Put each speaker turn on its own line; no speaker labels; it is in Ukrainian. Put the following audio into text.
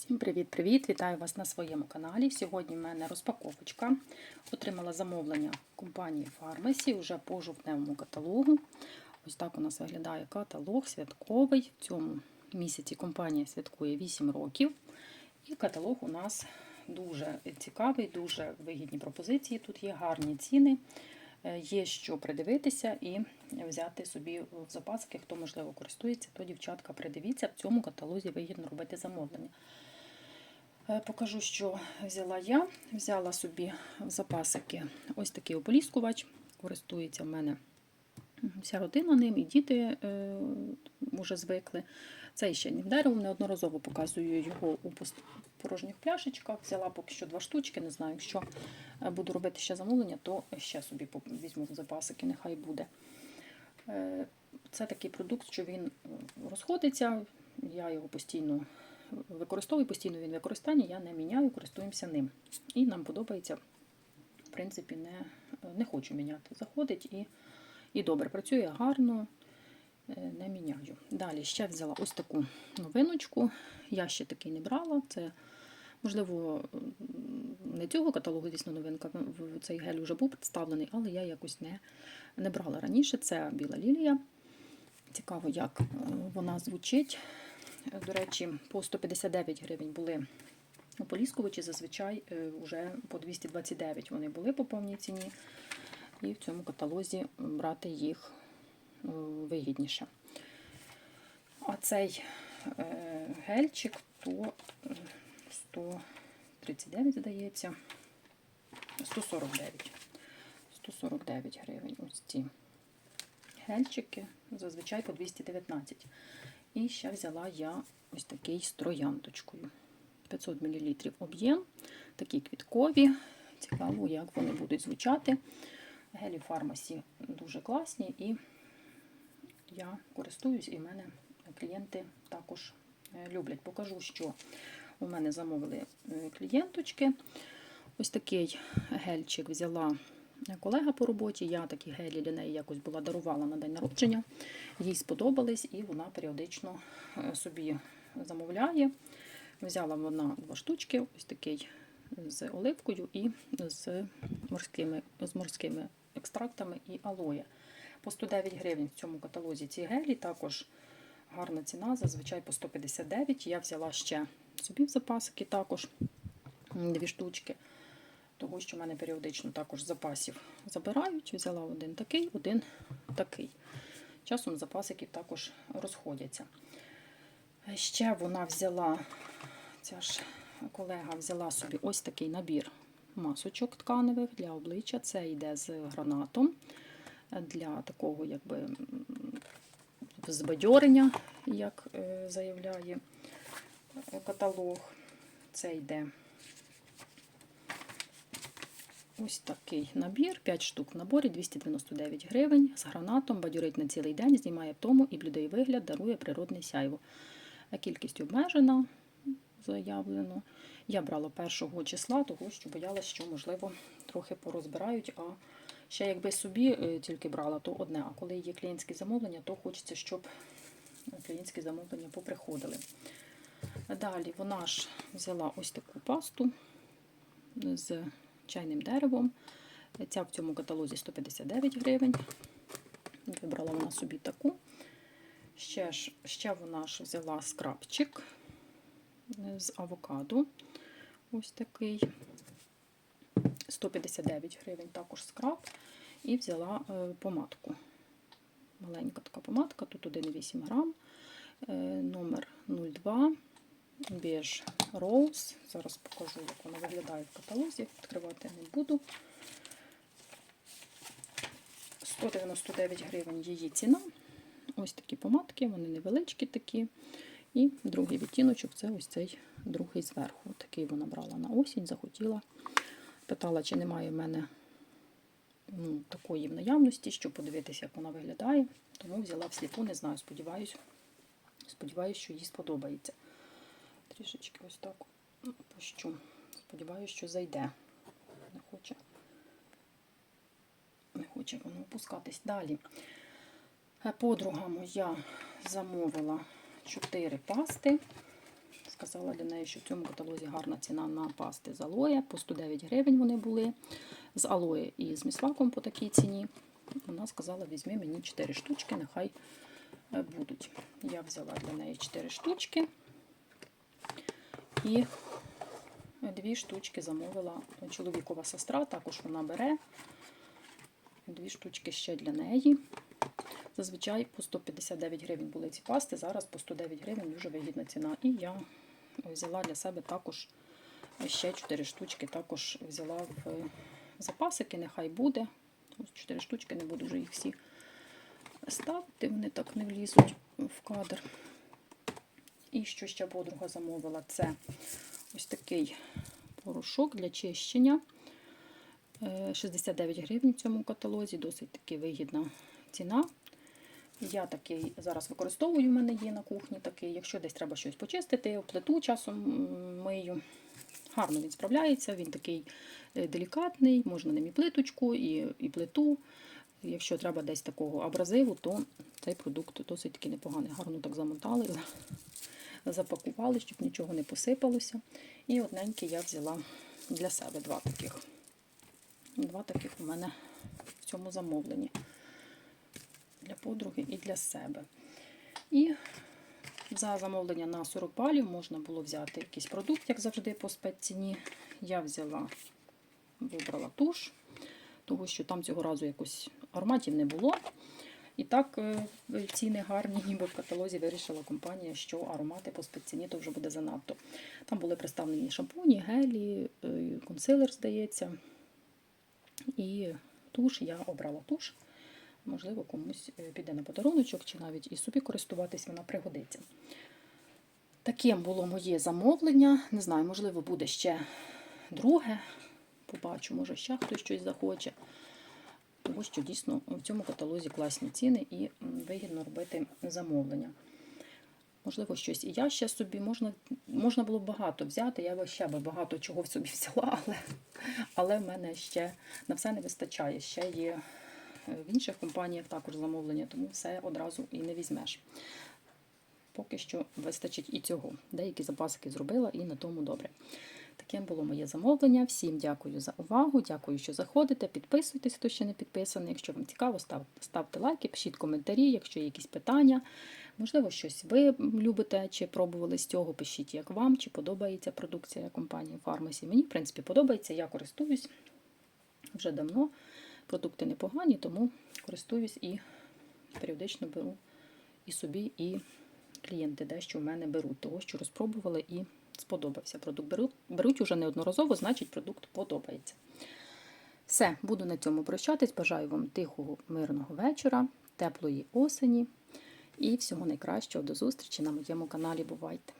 Всім привіт-привіт! Вітаю вас на своєму каналі. Сьогодні в мене розпаковочка. Отримала замовлення компанії Pharmacy вже по жовтневому каталогу. Ось так у нас виглядає каталог святковий. В цьому місяці компанія святкує 8 років. І каталог у нас дуже цікавий, дуже вигідні пропозиції. Тут є гарні ціни. Е, Є що придивитися і взяти собі в запаски, хто можливо користується, то дівчатка придивіться, в цьому каталозі вигідно робити замовлення. Е, Покажу, що взяла я. Взяла собі в запасики ось такий ополіскувач. Користується в мене вся родина ним, і діти е, вже звикли. Цей ще не деревом, неодноразово показую його у порожніх пляшечках. Взяла поки що два штучки, не знаю, якщо е, буду робити ще замовлення, то ще собі візьму в запасики, нехай буде. Е, Це такий продукт, що він е, розходиться, я його постійно використовую, постійно він в використанні, я не міняю, користуємося ним. І нам подобається, в принципі, не, не хочу міняти. Заходить і, і добре, працює гарно, е, не міняю. Далі ще взяла ось таку новиночку. Я ще такий не брала. Це, можливо, не цього каталогу, звісно, новинка. Цей гель вже був представлений, але я якось не, не брала раніше. Це біла лілія. Цікаво, як е, вона звучить. Е, До речі, по 159 гривень були ополіскувачі, зазвичай е, вже по 229 вони були по повній ціні. І в цьому каталозі брати їх е, вигідніше. А цей е, гельчик то е, 139, здається, 149. 149 гривень. Ось ці гельчики, зазвичай по 219. І ще взяла я ось такий з трояндочкою. 500 мл об'єм, такі квіткові. Цікаво, як вони будуть звучати. Гелі фармасі дуже класні, і я користуюсь, і в мене клієнти також е, люблять. Покажу, що у мене замовили е, клієнточки. Ось такий гельчик взяла колега по роботі. Я такі гелі для неї якось була дарувала на день народження. Їй сподобались, і вона періодично е, собі замовляє. Взяла вона два штучки, ось такий з оливкою і з морськими, з морськими екстрактами і алоє. По 109 гривень в цьому каталозі ці гелі, також гарна ціна, зазвичай по 159. Я взяла ще собі в запасики також дві штучки, того що в мене періодично також запасів забирають. Взяла один такий, один такий. Часом запасики також розходяться. Ще вона взяла, ця ж колега взяла собі ось такий набір масочок тканевих для обличчя. Це йде з гранатом для такого якби збадьорення, як е, заявляє каталог. Це йде ось такий набір, 5 штук в наборі, 299 гривень. З гранатом бадьорить на цілий день, знімає втому і блідий вигляд, дарує природне сяйво. Кількість обмежена, заявлено. Я брала першого числа, того що боялася, що, можливо, трохи порозбирають. А ще якби собі е, тільки брала, то одне. А коли є клієнтські замовлення, то хочеться, щоб клієнтські замовлення поприходили. Далі вона ж взяла ось таку пасту з чайним деревом. Ця в цьому каталозі 159 гривень. Вибрала вона собі таку. Ще, ж, ще вона ж взяла скрабчик з авокадо. Ось такий. 159 гривень також скраб. І взяла е, помадку. Маленька така помадка, тут 1,8 грам, е, номер 02, Beige Rose. Зараз покажу, як вона виглядає в каталозі. Відкривати не буду. 199 гривень її ціна. Ось такі помадки, вони невеличкі такі. І другий відтіночок це ось цей другий зверху. Такий вона брала на осінь, захотіла. Питала, чи немає в мене ну, такої в наявності, щоб подивитися, як вона виглядає. Тому взяла всліпу, не знаю, сподіваюся, сподіваюсь, що їй сподобається. Трішечки ось так пущу. Сподіваюся, що зайде. Не хоче. Не хоче воно опускатись. Далі. Е, Подруга моя замовила 4 пасти. Сказала, для неї, що в цьому каталозі гарна ціна на пасти з алоє. По 109 гривень вони були. З алоє і з місваком по такій ціні. Вона сказала, візьми мені 4 штучки, нехай е, будуть. Я взяла для неї 4 штучки. І дві штучки замовила чоловікова сестра, також вона бере. Дві штучки ще для неї. Зазвичай по 159 гривень були ці пасти, зараз по 109 гривень дуже вигідна ціна. І я взяла для себе також ще 4 штучки, також взяла в запасики, нехай буде. Ось 4 штучки, не буду вже їх всі ставити, вони так не влізуть в кадр. І що ще подруга замовила? Це ось такий порошок для чищення. Е, 69 гривень в цьому каталозі, досить таки вигідна ціна. Я такий зараз використовую, в мене є на кухні такий. Якщо десь треба щось почистити, плиту часом мию. Гарно він справляється, він такий е, делікатний, можна ним і плиточку, і, і плиту. Якщо треба десь такого абразиву, то цей продукт досить таки непоганий. Гарно так замотали, запакували, щоб нічого не посипалося. І одненький я взяла для себе два таких. Два таких у мене в цьому замовленні. Для подруги і для себе. І за замовлення на 40 балів можна було взяти якийсь продукт, як завжди, по спецціні. Я взяла, вибрала туш, тому що там цього разу якось ароматів не було. І так е, ціни гарні, ніби в каталозі вирішила компанія, що аромати по спецціні вже буде занадто. Там були представлені шампуні, гелі, е, консилер, здається. І туш, я обрала туш. Можливо, комусь е, піде на подаруночок, чи навіть і собі користуватись, вона пригодиться. Таким було моє замовлення. Не знаю, можливо, буде ще друге. Побачу, може, ще хтось щось захоче. Тому що дійсно в цьому каталозі класні ціни і вигідно робити замовлення. Можливо, щось і я ще собі можна, можна було б багато взяти. Я ще би багато чого в собі взяла, але, але в мене ще на все не вистачає. Ще є е, в інших компаніях також замовлення, тому все одразу і не візьмеш. Поки що вистачить і цього. Деякі запасики зробила, і на тому добре. Таким було моє замовлення. Всім дякую за увагу. Дякую, що заходите. Підписуйтесь, хто ще не підписаний. Якщо вам цікаво, ставте лайки, пишіть коментарі, якщо є якісь питання. Можливо, щось ви любите чи пробували з цього. Пишіть, як вам, чи подобається продукція компанії Фармасі. Мені, в принципі, подобається, я користуюсь вже давно. Продукти непогані, тому користуюсь і періодично беру і собі, і клієнти дещо в мене беруть, того, що розпробували і сподобався продукт. Беруть, уже неодноразово, значить продукт подобається. Все, буду на цьому прощатись. Бажаю вам тихого, мирного вечора, теплої осені і всього найкращого до зустрічі на моєму каналі. Бувайте!